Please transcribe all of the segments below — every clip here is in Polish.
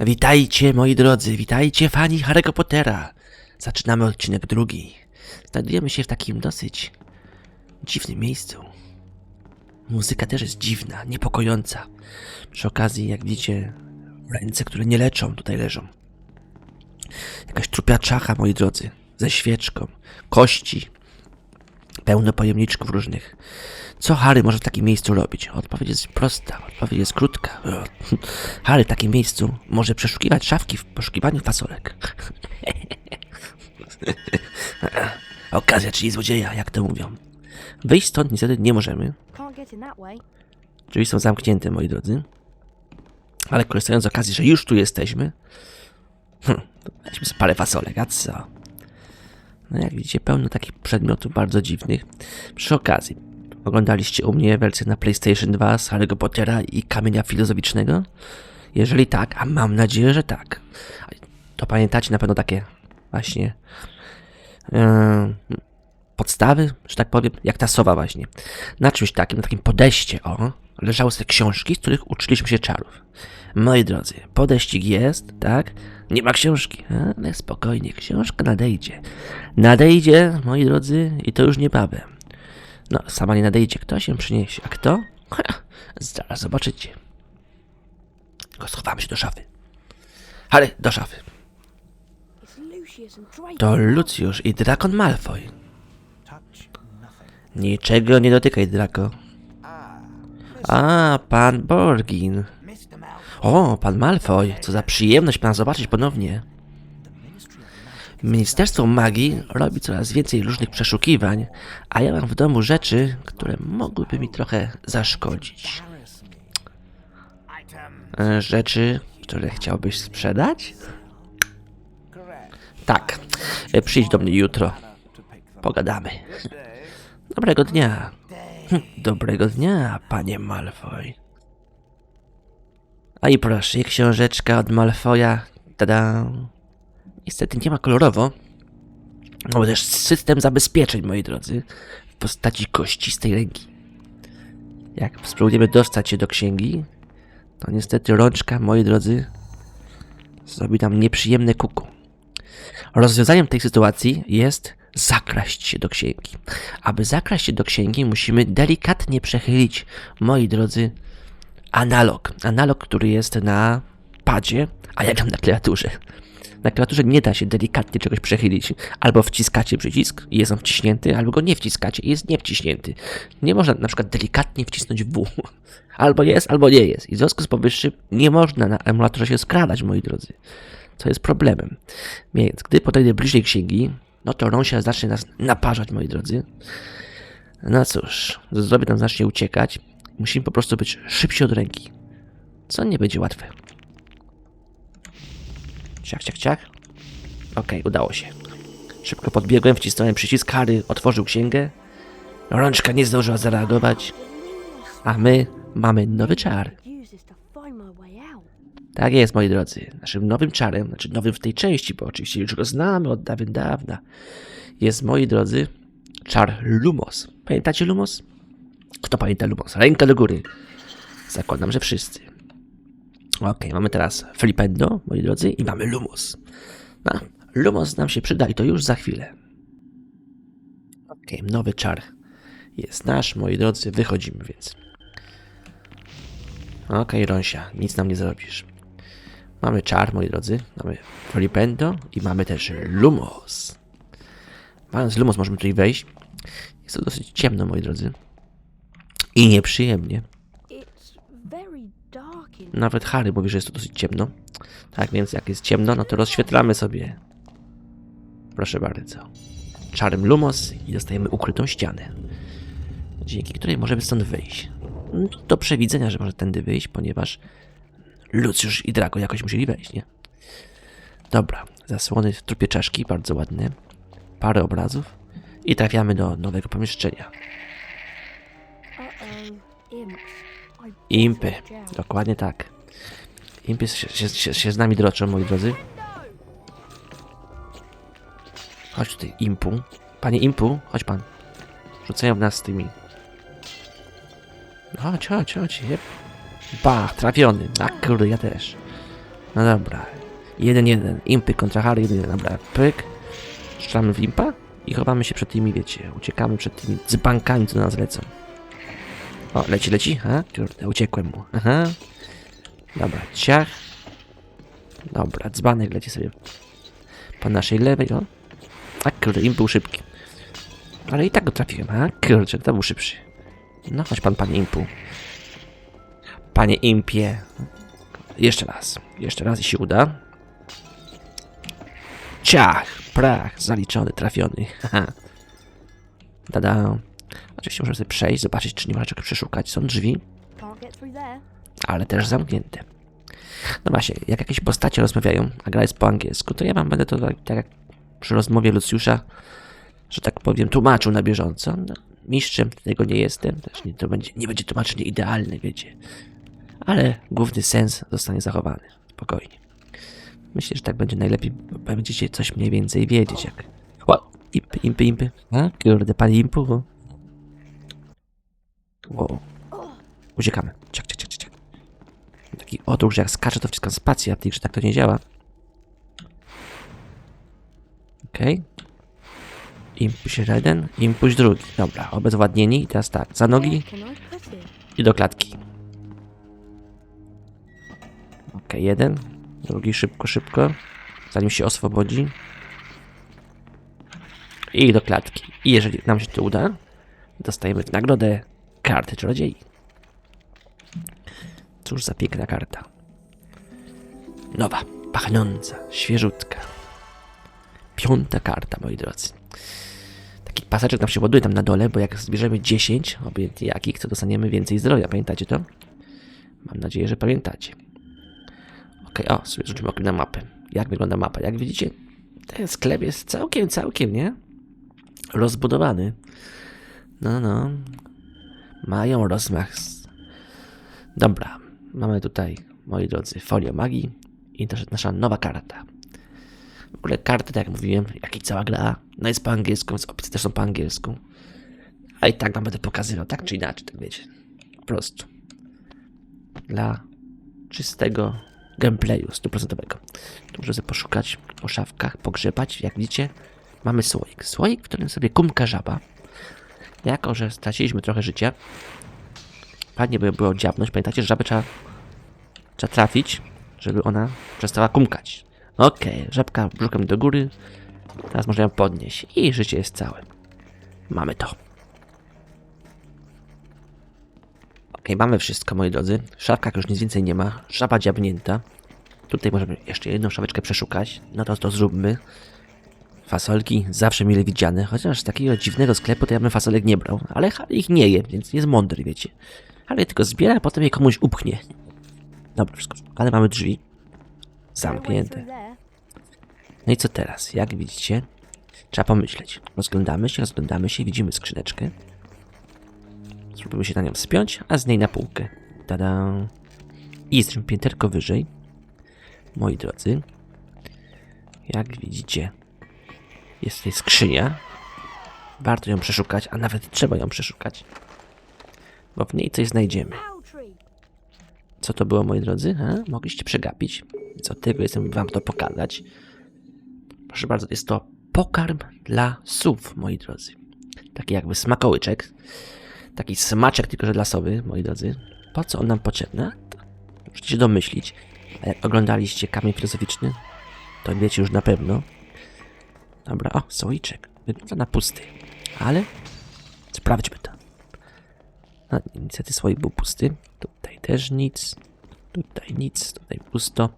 Witajcie, moi drodzy, witajcie, fani Harry'ego Pottera. Zaczynamy odcinek drugi. Znajdujemy się w takim dosyć dziwnym miejscu. Muzyka też jest dziwna, niepokojąca. Przy okazji, jak widzicie, ręce, które nie leczą, tutaj leżą. Jakaś trupia czacha, moi drodzy, ze świeczką, kości, pełno pojemniczków różnych. Co Harry może w takim miejscu robić? Odpowiedź jest prosta, odpowiedź jest krótka. Harry w takim miejscu może przeszukiwać szafki w poszukiwaniu fasolek. Okazja, czyli złodzieja, jak to mówią. Wyjść stąd niestety nie możemy. Drzwi są zamknięte, moi drodzy. Ale korzystając z okazji, że już tu jesteśmy, hm, weźmy parę fasolek, a co? No jak widzicie, pełno takich przedmiotów bardzo dziwnych. Przy okazji, oglądaliście u mnie wersję na PlayStation 2 z Harry'ego Pottera i Kamienia Filozoficznego? Jeżeli tak, a mam nadzieję, że tak, to pamiętacie na pewno takie właśnie em, podstawy, że tak powiem, jak ta sowa właśnie. Na czymś takim, na takim podejście, o, leżały te książki, z których uczyliśmy się czarów. Moi drodzy, podejścik jest, tak? Nie ma książki, ale spokojnie, książka nadejdzie. Nadejdzie, moi drodzy, i to już niebawem. No, sama nie nadejdzie, kto się przyniesie, a kto? Ha, zaraz zobaczycie. Tylko schowamy się do szafy. Harry, do szafy. To Lucius i Drakon Malfoy. Niczego nie dotykaj, Draco. A, pan Borgin. O, pan Malfoy, co za przyjemność pana zobaczyć ponownie. Ministerstwo Magii robi coraz więcej różnych przeszukiwań, a ja mam w domu rzeczy, które mogłyby mi trochę zaszkodzić. E, Rzeczy, które chciałbyś sprzedać? Tak. E, Przyjdź do mnie jutro. Pogadamy. Dobrego dnia. Dobrego dnia, panie Malfoy. A i proszę, książeczka od Malfoya. Tada. Niestety nie ma kolorowo. No też system zabezpieczeń, moi drodzy, w postaci kościstej ręki. Jak spróbujemy dostać się do księgi, to niestety rączka, moi drodzy, zrobi nam nieprzyjemne kuku. Rozwiązaniem tej sytuacji jest zakraść się do księgi. Aby zakraść się do księgi, musimy delikatnie przechylić, moi drodzy, analog. Analog, który jest na padzie, a ja na klawiaturze. Na klawiaturze nie da się delikatnie czegoś przechylić. Albo wciskacie przycisk i jest on wciśnięty, albo go nie wciskacie i jest niewciśnięty. Nie można na przykład delikatnie wcisnąć W. Albo jest, albo nie jest. I w związku z powyższym nie można na emulatorze się skradać, moi drodzy. Co jest problemem. Więc gdy podejdę bliżej księgi, no to Rąsia zacznie nas naparzać, moi drodzy. No cóż, zdrowie nam zacznie uciekać. Musimy po prostu być szybsi od ręki. Co nie będzie łatwe. Ciach, ciach, ciach. Okej, udało się. Szybko podbiegłem, wcisnąłem przycisk, Harry otworzył księgę. Rączka nie zdążyła zareagować. A my mamy nowy czar. Tak jest, moi drodzy. Naszym nowym czarem, znaczy nowym w tej części, bo oczywiście już go znamy od dawien dawna, jest, moi drodzy, czar Lumos. Pamiętacie Lumos? Kto pamięta Lumos? Ręka do góry. Zakładam, że wszyscy. Okej, mamy teraz Flipendo, moi drodzy, i mamy Lumos. No, Lumos nam się przyda i to już za chwilę. Okej, nowy czar jest nasz, moi drodzy, wychodzimy więc. Okej, Rąsia, nic nam nie zrobisz. Mamy czar, moi drodzy. Mamy Flipendo i mamy też Lumos. Mając Lumos możemy tutaj wejść. Jest to dosyć ciemno, moi drodzy. I nieprzyjemnie. Nawet Harry mówi, że jest to dosyć ciemno. Tak więc jak jest ciemno, no to rozświetlamy sobie. Proszę bardzo. Czarem Lumos i dostajemy ukrytą ścianę. Dzięki której możemy stąd wyjść. No, Do przewidzenia, że może tędy wyjść, ponieważ Lucius i Drago jakoś musieli wejść, nie? Dobra, zasłony w trupie czaszki, bardzo ładne. Parę obrazów. I trafiamy do nowego pomieszczenia. Impy, dokładnie tak. Impy się, się, się, z nami droczą, moi drodzy. Chodź tutaj, Impu. Panie Impu, chodź pan. Rzucają w nas tymi. Chodź, chodź, chodź. Bach, trafiony. A kurde, ja też. No dobra. 1-1. Impy kontra Harry, 1-1. Dobra, pyk. Strzelamy w impa i chowamy się przed tymi, wiecie, uciekamy przed tymi dzbankami, co do nas lecą. O, leci, leci? A, kurde, uciekłem mu. Aha. Dobra, ciach. Dobra, dzbanek leci sobie po naszej lewej, o. A kurde, imp był szybki. Ale i tak go trafiłem, a kurczę, kto był szybszy? No chodź pan, panie impu. Panie impie. Jeszcze raz, jeszcze raz, jeśli się uda. Ciach, prach, zaliczony, trafiony. Haha. Tada. Oczywiście możemy sobie przejść, zobaczyć, czy nie ma czego przeszukać. Są drzwi, ale też zamknięte. No właśnie, jak jakieś postacie rozmawiają, a gra jest po angielsku, to ja wam będę to tak, tak jak przy rozmowie Lucjusza, że tak powiem, tłumaczył na bieżąco. No, mistrzem tego nie jestem, też nie, to będzie, nie będzie tłumaczenie idealne, wiecie. Ale główny sens zostanie zachowany. Spokojnie. Myślę, że tak będzie najlepiej, bo będziecie coś mniej więcej wiedzieć, jak... O, impy, impy, impy. A, kurde, pan impu. Wow. Uciekamy. Ciak, ciak, ciak, ciak. Taki odruch, że jak skaczę, to wciskam spację, a w tak to nie działa. Okej. Impuś jeden, impuś drugi. Dobra, obezwładnieni i teraz tak, za nogi i do klatki. Okej, jeden, drugi szybko, szybko, zanim się oswobodzi. I do klatki. I jeżeli nam się to uda, dostajemy w nagrodę kartę czarodziei. Cóż za piękna karta. Nowa, pachnąca, świeżutka. Piąta karta, moi drodzy. Taki paseczek nam się ładuje tam na dole, bo jak zbierzemy 10, obojętnie jakich, to dostaniemy więcej zdrowia. Pamiętacie to? Mam nadzieję, że pamiętacie. Okej, o, sobie rzucimy okiem na mapę. Jak wygląda mapa? Jak widzicie, ten sklep jest całkiem, całkiem, nie? Rozbudowany. No, no. Mają rozmach. Dobra, mamy tutaj, moi drodzy, folię magii i jest nasza nowa karta. W ogóle karty, tak jak mówiłem, jak i cała gra, no jest po angielsku, więc opcje też są po angielsku. A i tak wam będę pokazywał, tak czy inaczej, tak wiecie. Po prostu. Dla czystego gameplayu stuprocentowego. Tu muszę sobie poszukać po szafkach, pogrzebać. Jak widzicie, mamy słoik. Słoik, w którym sobie kumka żaba. Jako, że straciliśmy trochę życia, fajnie by było dziabnąć. Pamiętacie, że żabę trzeba, trzeba trafić, żeby ona przestała kumkać. Okej, żabka brzuchem do góry. Teraz można ją podnieść i życie jest całe. Mamy to. Okej, mamy wszystko, moi drodzy. W szafkach już nic więcej nie ma. Żaba dziabnięta. Tutaj możemy jeszcze jedną szafeczkę przeszukać. No to to zróbmy. Fasolki zawsze mile widziane, chociaż z takiego dziwnego sklepu to ja bym fasolek nie brał. Ale ich nie je, więc jest mądry, wiecie. Harry tylko zbiera, a potem je komuś upchnie. Dobra, wszystko. Ale mamy drzwi. Zamknięte. No i co teraz? Jak widzicie, trzeba pomyśleć. Rozglądamy się, rozglądamy się, widzimy skrzyneczkę. Spróbujemy się na nią wspiąć, a z niej na półkę. Tada! I jesteśmy pięterko wyżej. Moi drodzy, jak widzicie, jest tutaj skrzynia. Warto ją przeszukać, a nawet trzeba ją przeszukać. Bo w niej coś znajdziemy. Co to było, moi drodzy? Ha? Mogliście przegapić. Od tego jestem wam to pokazać. Proszę bardzo, jest to pokarm dla sów, moi drodzy. Taki jakby smakołyczek. Taki smaczek, tylko że dla sowy, moi drodzy. Po co on nam potrzebny? Możecie się domyślić. Jak oglądaliście kamień filozoficzny, to wiecie już na pewno. Dobra, o, słoiczek. Wygląda na pusty. Ale sprawdźmy to. No, niestety słoik był pusty. Tutaj też nic. Tutaj nic, tutaj pusto.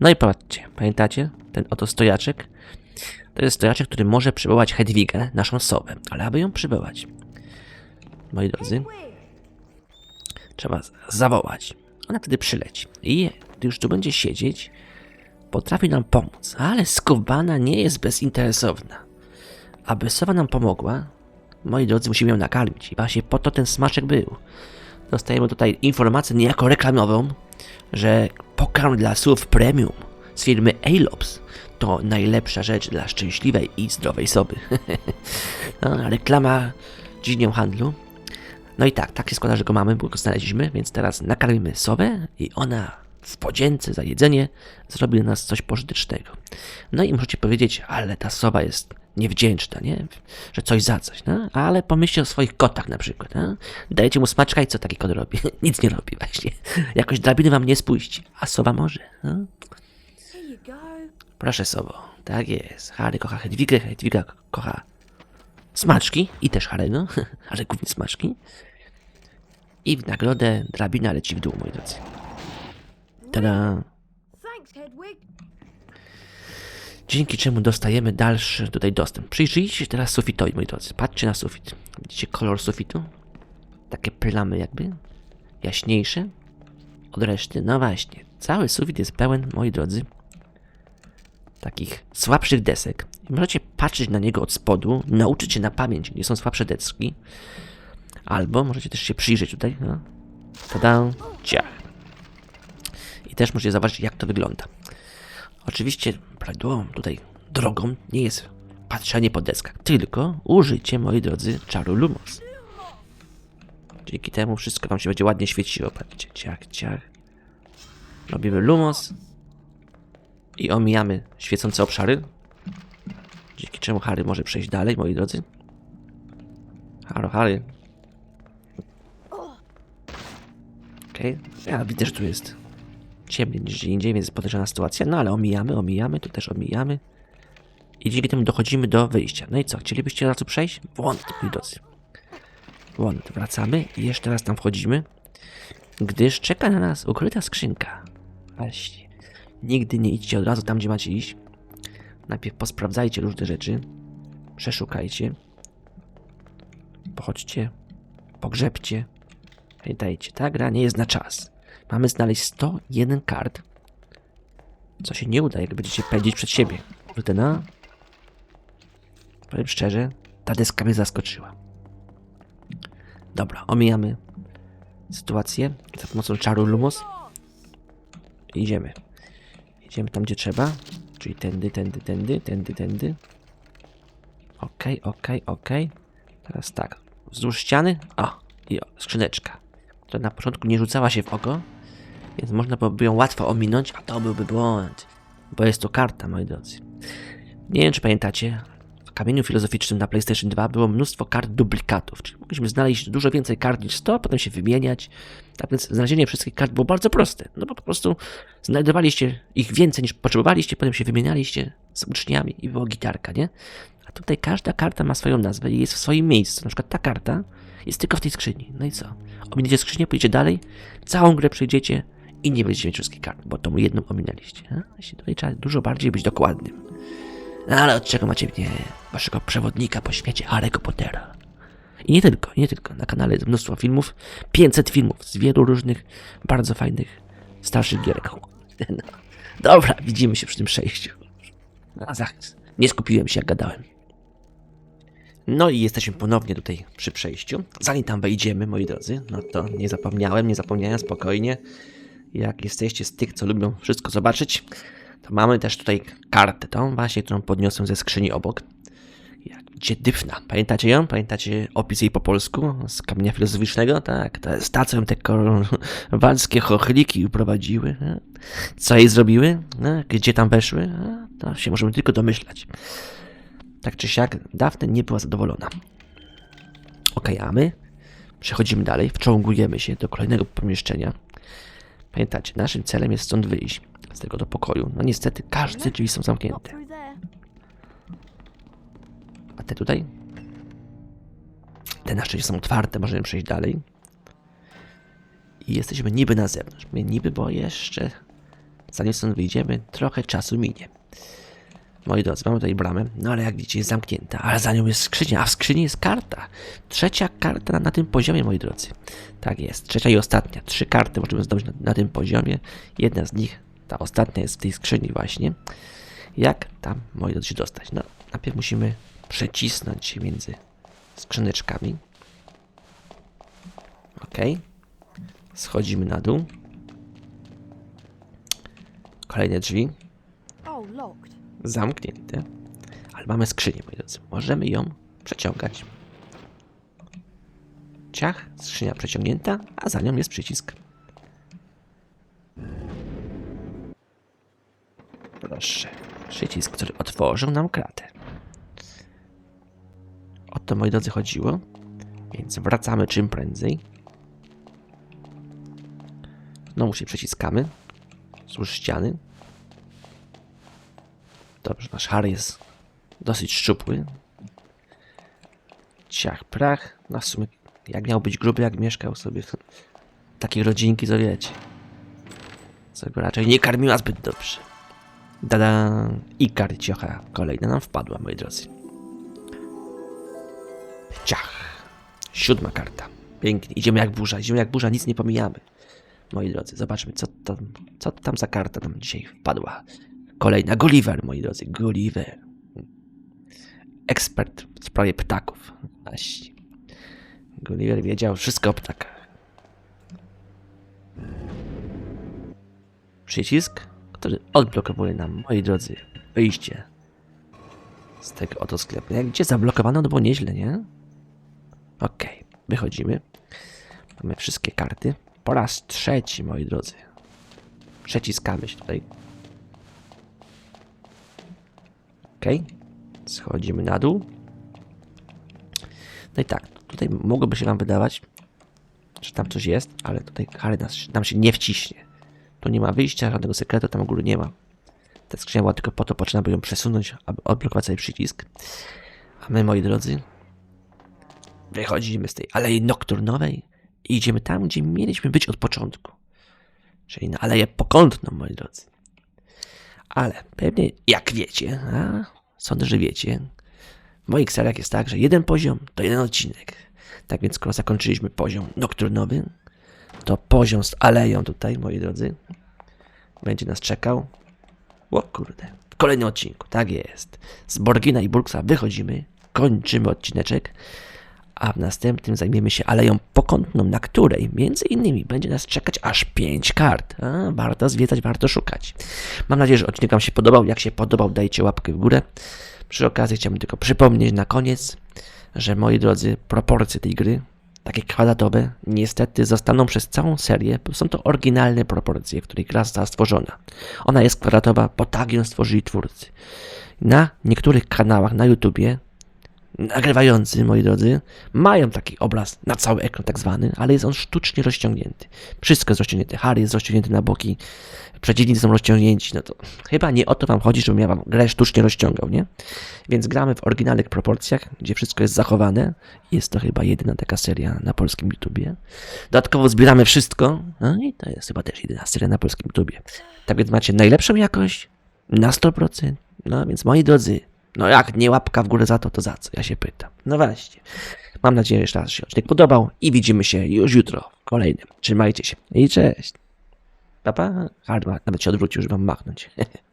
No i patrzcie, pamiętacie? Ten oto stojaczek. To jest stojaczek, który może przywołać Hedwigę, naszą sowę. Ale aby ją przywołać, moi drodzy, trzeba zawołać. Ona wtedy przyleci. I gdy już tu będzie siedzieć, potrafi nam pomóc. Ale skubana nie jest bezinteresowna. Aby sowa nam pomogła, moi drodzy, musimy ją nakarmić. I właśnie po to ten smaczek był. Dostajemy tutaj informację niejako reklamową, że pokarm dla słów premium z firmy Alops to najlepsza rzecz dla szczęśliwej i zdrowej soby. no, reklama dziennią handlu. No i tak, tak się składa, że go mamy, bo go znaleźliśmy, więc teraz nakarmimy sowę i ona w podzięce za jedzenie zrobi nas coś pożytecznego. No i możecie powiedzieć, ale ta sowa jest niewdzięczna, nie? Że coś za coś, no? Ale pomyślcie o swoich kotach na przykład, no? Dajecie mu smaczka i co taki kot robi? Nic nie robi właśnie. Jakoś drabiny wam nie spuści, a sowa może, no? Proszę Sowo, tak jest. Harry kocha Hedwigę, Hedwiga kocha smaczki i też Harego, ale głównie smaczki. I w nagrodę drabina leci w dół, moi drodzy. Tada! Dzięki czemu dostajemy dalszy tutaj dostęp. Przyjrzyjcie się teraz sufitowi, moi drodzy. Patrzcie na sufit. Widzicie kolor sufitu? Takie plamy jakby. Jaśniejsze od reszty. No właśnie. Cały sufit jest pełen, moi drodzy, takich słabszych desek. Możecie patrzeć na niego od spodu, nauczyć się na pamięć, gdzie są słabsze deski. Albo możecie też się przyjrzeć tutaj. No. Tada! Ciach. I też możecie zobaczyć, jak to wygląda. Oczywiście prawidłową tutaj drogą nie jest patrzenie po deskach, tylko użycie, moi drodzy, czaru Lumos. Dzięki temu wszystko wam się będzie ładnie świeciło. Patrzcie, ciach, ciach. Robimy Lumos i omijamy świecące obszary. Dzięki czemu Harry może przejść dalej, moi drodzy. Halo, Harry. Okej, ja widzę, że tu jest ciemniej niż gdzie indziej, więc podejrzana sytuacja. No ale omijamy, omijamy, tu też omijamy. I dzięki temu dochodzimy do wyjścia. No i co, chcielibyście co przejść? Włąd, moi drodzy. Włąd, wracamy i jeszcze raz tam wchodzimy, gdyż czeka na nas ukryta skrzynka. Właśnie. Nigdy nie idźcie od razu tam, gdzie macie iść. Najpierw posprawdzajcie różne rzeczy, przeszukajcie, pochodźcie, pogrzebcie. Pamiętajcie, ta gra nie jest na czas. Mamy znaleźć 101 kart. Co się nie uda, jak będziecie pędzić przed siebie. No. Powiem szczerze, ta deska mnie zaskoczyła. Dobra, omijamy sytuację za pomocą czaru Lumos. Idziemy. Idziemy tam, gdzie trzeba. Czyli tędy, tędy, tędy, tędy, tędy. Okej, okej, okej. Teraz tak. Wzdłuż ściany. O, i o, skrzyneczka. Która na początku nie rzucała się w oko. Więc można byłoby ją łatwo ominąć, a to byłby błąd. Bo jest to karta, moi drodzy. Nie wiem, czy pamiętacie, kamieniu filozoficznym na PlayStation 2 było mnóstwo kart duplikatów, czyli mogliśmy znaleźć dużo więcej kart niż 100, potem się wymieniać. Tak więc znalezienie wszystkich kart było bardzo proste, no bo po prostu znajdowaliście ich więcej niż potrzebowaliście, potem się wymienialiście z uczniami i była gitarka, nie? A tutaj każda karta ma swoją nazwę i jest w swoim miejscu. Na przykład ta karta jest tylko w tej skrzyni. No i co? Ominiecie skrzynię, pójdziecie dalej, całą grę przejdziecie i nie będziecie mieć wszystkich kart, bo tą jedną ominęliście. A? Właśnie Tutaj trzeba dużo bardziej być dokładnym. No ale od czego macie mnie? Waszego przewodnika po świecie Harry'ego Pottera. I nie tylko, nie tylko. Na kanale jest mnóstwo filmów, 500 filmów z wielu różnych, bardzo fajnych, starszych gierek. No. Dobra, widzimy się przy tym przejściu. A za... Nie skupiłem się, jak gadałem. No i jesteśmy ponownie tutaj przy przejściu. Zanim tam wejdziemy, moi drodzy, no to nie zapomniałem, nie zapomniałem, spokojnie. Jak jesteście z tych, co lubią wszystko zobaczyć, to mamy też tutaj kartę, tą właśnie, którą podniosłem ze skrzyni obok. Gdzie dyfna. Pamiętacie ją? Pamiętacie opis jej po polsku? Z kamienia filozoficznego? Tak, to jest ta, co te korwalskie chochliki uprowadziły. Co jej zrobiły? Gdzie tam weszły? To się możemy tylko domyślać. Tak czy siak, Daphne nie była zadowolona. Okej, a my przechodzimy dalej, wciągujemy się do kolejnego pomieszczenia. Pamiętacie, naszym celem jest stąd wyjść, z tego do pokoju. No niestety, każde drzwi są zamknięte. A te tutaj? Te na szczęście są otwarte, możemy przejść dalej. I jesteśmy niby na zewnątrz. Mówię niby, bo jeszcze zanim stąd wyjdziemy, trochę czasu minie. Moi drodzy, mamy tutaj bramę, no ale jak widzicie jest zamknięta, ale za nią jest skrzynia, a w skrzyni jest karta. Trzecia karta na, na tym poziomie, moi drodzy. Tak jest, trzecia i ostatnia. Trzy karty możemy zdobyć na, na tym poziomie. Jedna z nich, ta ostatnia jest w tej skrzyni właśnie. Jak tam, moi drodzy, dostać? No, najpierw musimy przecisnąć się między skrzyneczkami. Ok. Schodzimy na dół. Kolejne drzwi. Oh. Zamknięte. Ale mamy skrzynię, moi drodzy. Możemy ją przeciągać. Ciach, skrzynia przeciągnięta, a za nią jest przycisk. Proszę. Przycisk, który otworzył nam kratę. O to, moi drodzy, chodziło. Więc wracamy czym prędzej. Znowu się przyciskamy. Wzdłuż ściany. Dobrze, nasz Harry jest dosyć szczupły. Ciach, prach. No w sumie, jak miał być gruby, jak mieszkał sobie w takiej rodzinki, to wiecie. Co go raczej nie karmiła zbyt dobrze. Dada i karciocha kolejna nam wpadła, moi drodzy. Ciach. Siódma karta. Pięknie. Idziemy jak burza, idziemy jak burza, nic nie pomijamy. Moi drodzy, zobaczmy, co tam, co tam za karta nam dzisiaj wpadła. Kolejna. Gulliver, moi drodzy. Gulliver. Ekspert w sprawie ptaków. Właśnie. Gulliver wiedział wszystko o ptakach. Przycisk, który odblokowuje nam, moi drodzy, wyjście z tego oto sklepu. Jak gdzie zablokowano, to było nieźle, nie? Okej, wychodzimy. Mamy wszystkie karty. Po raz trzeci, moi drodzy. Przeciskamy się tutaj. Okej. Schodzimy na dół. No i tak, tutaj mogłoby się nam wydawać, że tam coś jest, ale tutaj Harry nas, nam się nie wciśnie. Tu nie ma wyjścia, żadnego sekretu tam w ogóle nie ma. Ta skrzynia była tylko po to, po by ją przesunąć, aby odblokować sobie przycisk. A my, moi drodzy, wychodzimy z tej alei nokturnowej i idziemy tam, gdzie mieliśmy być od początku. Czyli na aleję pokątną, moi drodzy. Ale pewnie, jak wiecie, a sądzę, że wiecie, w moich seriach jest tak, że jeden poziom to jeden odcinek. Tak więc, skoro zakończyliśmy poziom nokturnowy, to poziom z aleją tutaj, moi drodzy, będzie nas czekał. O kurde, w kolejnym odcinku, tak jest. Z Borgina i Burksa wychodzimy, kończymy odcineczek, a w następnym zajmiemy się aleją pokątną, na której między innymi będzie nas czekać aż 5 kart. A, warto zwiedzać, warto szukać. Mam nadzieję, że odcinek Wam się podobał. Jak się podobał, dajcie łapkę w górę. Przy okazji chciałbym tylko przypomnieć na koniec, że moi drodzy, proporcje tej gry, takie kwadratowe, niestety zostaną przez całą serię, bo są to oryginalne proporcje, w której gra została stworzona. Ona jest kwadratowa, bo tak ją stworzyli twórcy. Na niektórych kanałach na YouTubie nagrywający, moi drodzy, mają taki obraz na cały ekran tak zwany, ale jest on sztucznie rozciągnięty. Wszystko jest rozciągnięte. Harry jest rozciągnięty na boki, przeciwnicy są rozciągnięci, no to chyba nie o to wam chodzi, żebym ja wam grę sztucznie rozciągał, nie? Więc gramy w oryginalnych proporcjach, gdzie wszystko jest zachowane. Jest to chyba jedyna taka seria na polskim YouTubie. Dodatkowo zbieramy wszystko, no i to jest chyba też jedyna seria na polskim YouTubie. Tak więc macie najlepszą jakość, na 100%. No więc moi drodzy, no jak nie łapka w górę za to, to za co? Ja się pytam. No właśnie. Mam nadzieję, że raz się odcinek podobał i widzimy się już jutro w kolejnym. Trzymajcie się i cześć. Papa? Hardma, nawet się odwrócił, żeby wam machnąć.